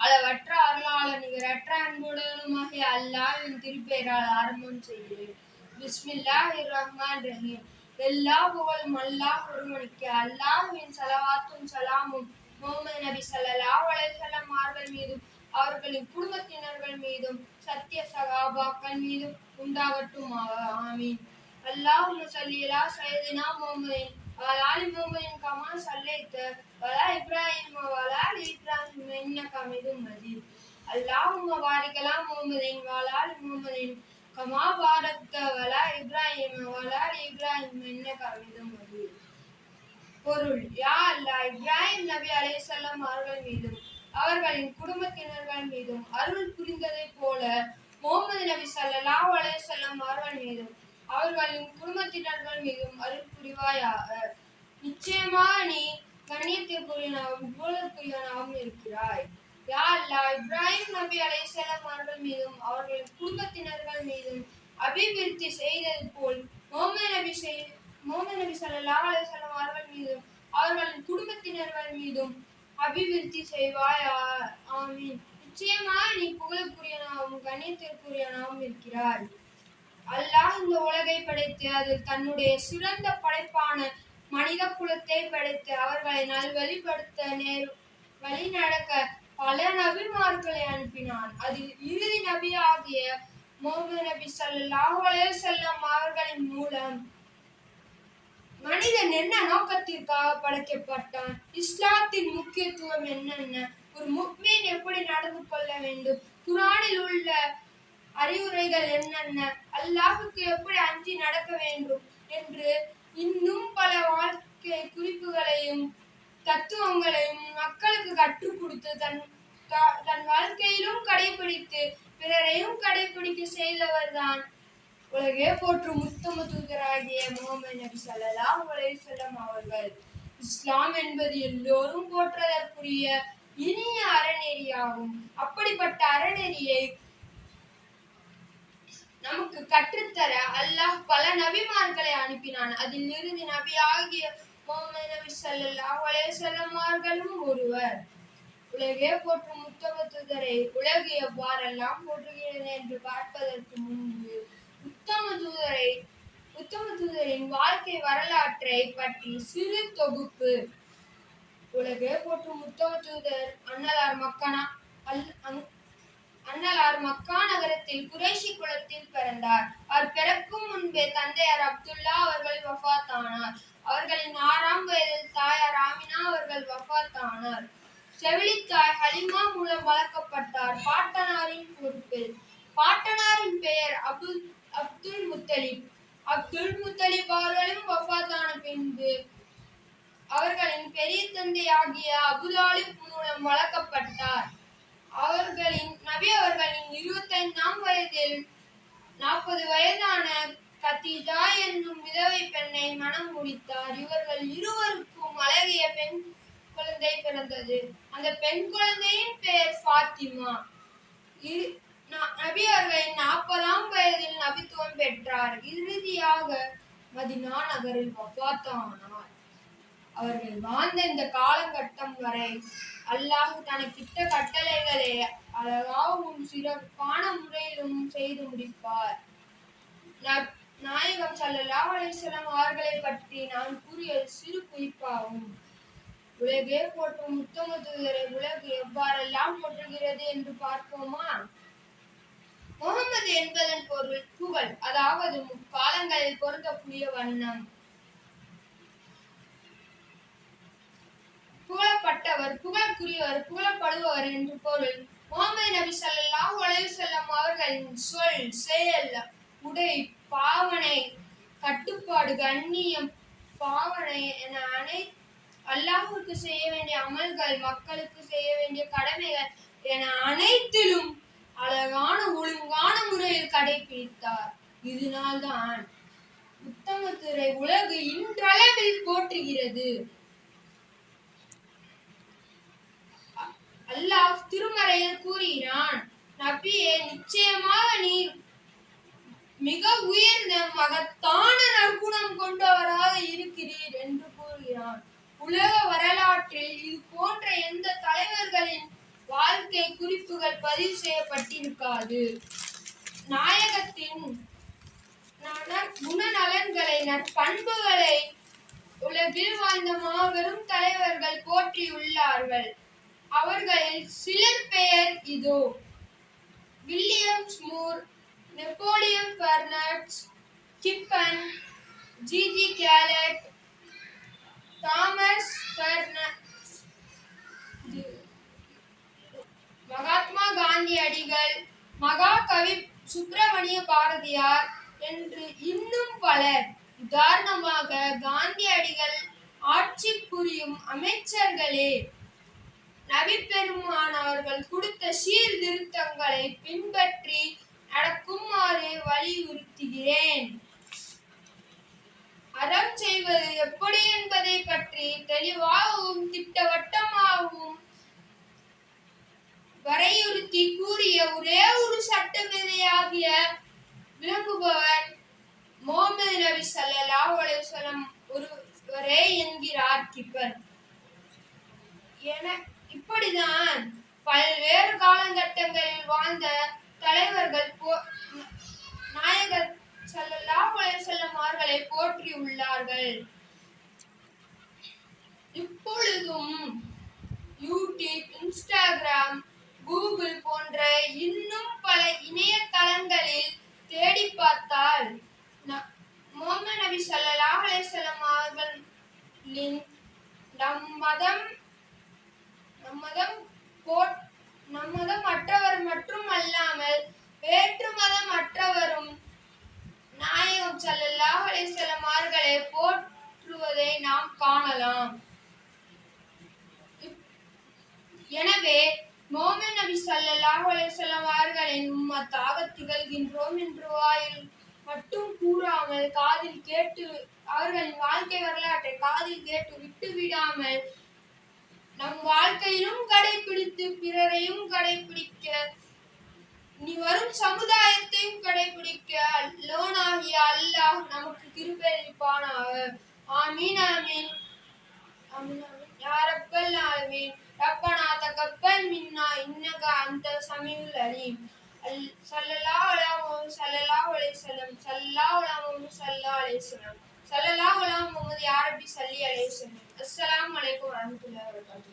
அளவற்ற அருளாளர் நிகரற்ற அன்புடனுமாகிய திருப்பெயரால் ஆரம்பம் செய்கிறேன் ரஹ்மான் ரஹீம். எல்லா புகழும் அல்லாஹ் ஒருவனுக்கு அல்லாஹ்வின் சலவாத்தும் சலாமும் முகமது நபி ஸல்லல்லாஹு அலைஹி அவர்கள் மீதும் அவர்களின் குடும்பத்தினர்கள் மீதும் சத்திய சகாபாக்கள் மீதும் உண்டாகட்டும். ஆமீன். அல்லாஹும்ம ஸல்லி அலா சய்யிதினா முஹம்மதின் وعلى آل محمد كما صليت وعلى إبراهيم وعلى آل إبراهيم إنك حميد مجيد اللهم بارك على محمد وعلى آل محمد كما باركت وعلى إبراهيم وعلى آل إبراهيم إنك حميد مجيد பொருள் யா அல்லாஹ் இப்ராஹிம் நபி அலைஹிஸ்ஸலாம் அவர்கள் மீதும் அவர்களின் குடும்பத்தினர்கள் மீதும் அருள் புரிந்ததைப் போல முகமது நபி ஸல்லல்லாஹு அலைஹி வஸல்லம் அவர்கள் மீதும் அவர்களின் குடும்பத்தினர்கள் மீதும் அருள் நிச்சயமாக நிச்சயமா நீ கண்ணியத்திற்குரியனாகவும் புகழுக்குரியவனாகவும் இருக்கிறாய். யா அல்லாஹ் இப்ராஹிம் நபி அலைஹிஸ்ஸலாம் அவர்கள் மீதும் அவர்களின் குடும்பத்தினர்கள் மீதும் அபிவிருத்தி செய்தது போல் முகமது நபி செய் முகமது நபி சல்லா அலைஹி அவர்கள் மீதும் அவர்களின் குடும்பத்தினர்கள் மீதும் அபிவிருத்தி செய்வாயா? ஆமீன். நிச்சயமா நீ புகழுக்குரியனாகவும் கண்ணியத்திற்குரியனாகவும் இருக்கிறாய். அல்லாஹ் இந்த உலகை படைத்து அதில் தன்னுடைய சிறந்த படைப்பான மனித குலத்தை படைத்து அவர்களை நல்வழிப்படுத்த நேர் வழி நடக்க பல நபிமார்களை அனுப்பினான். அதில் இறுதி நபி ஆகிய முகமது நபி ஸல்லல்லாஹு அலைஹி அவர்களின் மூலம் மனிதன் என்ன நோக்கத்திற்காக படைக்கப்பட்டான்? இஸ்லாத்தின் முக்கியத்துவம் என்னென்ன? ஒரு முக்மீன் எப்படி நடந்து கொள்ள வேண்டும்? குரானில் உள்ள அறிவுரைகள் என்னென்ன? அல்லாஹுக்கு எப்படி அஞ்சி நடக்க வேண்டும் என்று இன்னும் பல வாழ்க்கை குறிப்புகளையும் தத்துவங்களையும் மக்களுக்கு கற்றுக் கொடுத்து தன் தன் வாழ்க்கையிலும் கடைபிடித்து பிறரையும் கடைபிடிக்க செய்தவர்தான் உலகே போற்றும் முத்தம தூதராகிய முகமது நபி சல்லா அலைஹி செல்லம் அவர்கள். இஸ்லாம் என்பது எல்லோரும் போற்றதற்குரிய இனிய அறநெறியாகும். அப்படிப்பட்ட அறநெறியை நமக்கு கற்றுத்தர அல்லாஹ் பல நபிமார்களை அனுப்பினான். அதில் இருந்து நபி ஆகிய முகமது நபி சல்லாஹ் அவர்களும் ஒருவர். உலகே போற்றும் உத்தம தூதரை உலகு எவ்வாறெல்லாம் போற்றுகிறது என்று பார்ப்பதற்கு முன்பு உத்தம தூதரை உத்தம தூதரின் வாழ்க்கை வரலாற்றை பற்றி சிறு தொகுப்பு. உலகே போற்றும் உத்தம தூதர் அன்னலார் மக்கனா அல் அன்னலார் மக்கா நகரத்தில் குரேஷி குலத்தில் பிறந்தார். அவர் பிறக்கும் முன்பே தந்தையார் அப்துல்லா அவர்கள் வஃத்தானார். அவர்களின் ஆறாம் வயதில் தாயார் ஆமினா அவர்கள் வஃத்தானார். செவிலித்தாய் ஹலிமா மூலம் வளர்க்கப்பட்டார் பாட்டனாரின் பொறுப்பில். பாட்டனாரின் பெயர் அபுல் அப்துல் முத்தலிப். அப்துல் முத்தலிப் அவர்களும் வஃத்தான பின்பு அவர்களின் பெரிய தந்தையாகிய அபுதாலிப் மூலம் வளர்க்கப்பட்டார். அவர்களின் நபி அவர்களின் இருபத்தைந்தாம் வயதில் நாற்பது வயதான கத்திஜா என்னும் விதவை பெண்ணை மனம் முடித்தார். இவர்கள் இருவருக்கும் அழகிய பெண் குழந்தை பிறந்தது. அந்த பெண் குழந்தையின் பெயர் ஃபாத்திமா. இரு- ந- நபி அவர்களின் நாற்பதாம் வயதில் நபித்துவம் பெற்றார். இறுதியாக மதினா நகரில் வஃபாத்தானார் அவர்கள் வாழ்ந்த இந்த காலகட்டம் வரை அல்லாஹ் தனக்கிட்ட கட்டளைகளை அழகாகவும் சிறப்பான முறையிலும் செய்து முடிப்பார். நாயகம் ஸல்லல்லாஹு அலிஸ்லாம் அவர்களை பற்றி நான் கூறிய சிறு குறிப்பாகும். உலகே போற்றும் உத்தம தூதரை உலகு எவ்வாறெல்லாம் போற்றுகிறது என்று பார்ப்போமா? முகமது என்பதன் பொருள் புகழ் அதாவது முக்காலங்களில் பொருந்தக்கூடிய வண்ணம். புகழப்பட்டவர் புகழக்குரியவர் புகழப்படுபவர் என்று பொருள். முகமது நபி ஸல்லல்லாஹு உலக செல்லம் அவர்களின் சொல் செயல் உடை பாவனை கட்டுப்பாடு கண்ணியம் பாவனை என அனை அல்லாஹுக்கு செய்ய வேண்டிய அமல்கள் மக்களுக்கு செய்ய வேண்டிய கடமைகள் என அனைத்திலும் அழகான ஒழுங்கான முறையில் கடைபிடித்தார். இதனால்தான் உத்தமத்துறை உலகு இன்றளவில் போற்றுகிறது. அல்லாஹ் திருமறையில் கூறுகிறான் நபியே நிச்சயமாக நீர் மிக உயர்ந்த மகத்தான நற்குணம் கொண்டவராக இருக்கிறீர் என்று கூறுகிறான். உலக வரலாற்றில் இது போன்ற எந்த தலைவர்களின் வாழ்க்கை குறிப்புகள் பதிவு செய்யப்பட்டிருக்காது. நாயகத்தின் குணநலன்களை நற்பண்புகளை உலகில் வாழ்ந்த மாபெரும் தலைவர்கள் போற்றியுள்ளார்கள். அவர்களில் சிலர் பெயர் இதோ. Williams Moore Napoleon Bernards Gibbon GG கேலட் தாமஸ் பெர்னட்ஸ் மகாத்மா காந்தி அடிகள் மகாகவி சுப்பிரமணிய பாரதியார் என்று இன்னும் பலர். உதாரணமாக காந்தியடிகள் ஆட்சி புரியும் அமைச்சர்களே. நபி பெருமானவர்கள் கொடுத்த சீர்திருத்தங்களை பின்பற்றி நடக்குமாறு வலியுறுத்துகிறேன். அறம் செய்வது எப்படி என்பதை பற்றி தெளிவாகவும் திட்டவட்டமாகவும் வரையுறுத்தி கூறிய ஒரே ஒரு சட்டவிதையாகிய விளங்குபவர் முகமது நபி ஸல்லல்லாஹு அலைஹி ஒருவரே என்கிறார். கிப்பர் என இப்படிதான் பல்வேறு காலகட்டங்களில் வாழ்ந்த தலைவர்கள் போ- நாயகர் ஸல்லல்லாஹு அலைஹி வஸல்லம் அவர்களை போற்றி உள்ளார்கள் இப்பொழுதும் யூடியூப் இன்ஸ்டாகிராம் கூகுள் போன்ற இன்னும் பல இணையதளங்களில் தேடி பார்த்தால் முகமது நபி ஸல்லல்லாஹு அலைஹி வஸல்லம் அவர்களின் நம் மதம் மதம் போட் நம் மதம் மற்றவர் மற்றும் அல்லாமல் வேற்று மதம் மற்றவரும் நாயகம் ஸல்லல்லாஹு அலைஹி அவர்களை போற்றுவதை நாம் காணலாம். எனவே மோமன் நபி ஸல்லல்லாஹு அலைஹி அவர்களின் உம்மத்தாக திகழ்கின்றோம் என்று வாயில் மட்டும் கூறாமல் காதில் கேட்டு அவர்களின் வாழ்க்கை வரலாற்றை காதில் கேட்டு விட்டு விடாமல் நம் வாழ்க்கையிலும் கடைபிடித்து பிறரையும் கடைபிடிக்க நீ வரும் சமுதாயத்தையும் கடைபிடிக்க லோனாகிய அல்லாஹ் நமக்கு திருப்பளிப்பானாக ஆமீன் ஆமீன். யாரப்பல் ஆமீன். ரப்பனா தகப்பல் மின்னா இன்னக அந்த சமீல் அலீம். அல் சல்லல்லா அலாம் சல்லல்லா அலைசலம் சல்லா அலாம் சல்லா அலைசலம் சல்லல்லா அலாம் முகமது யாரப்பி சல்லி அலைசலம் அஸ்லாம் வலைக்கம் வரமத்துல்லா வரகாத்து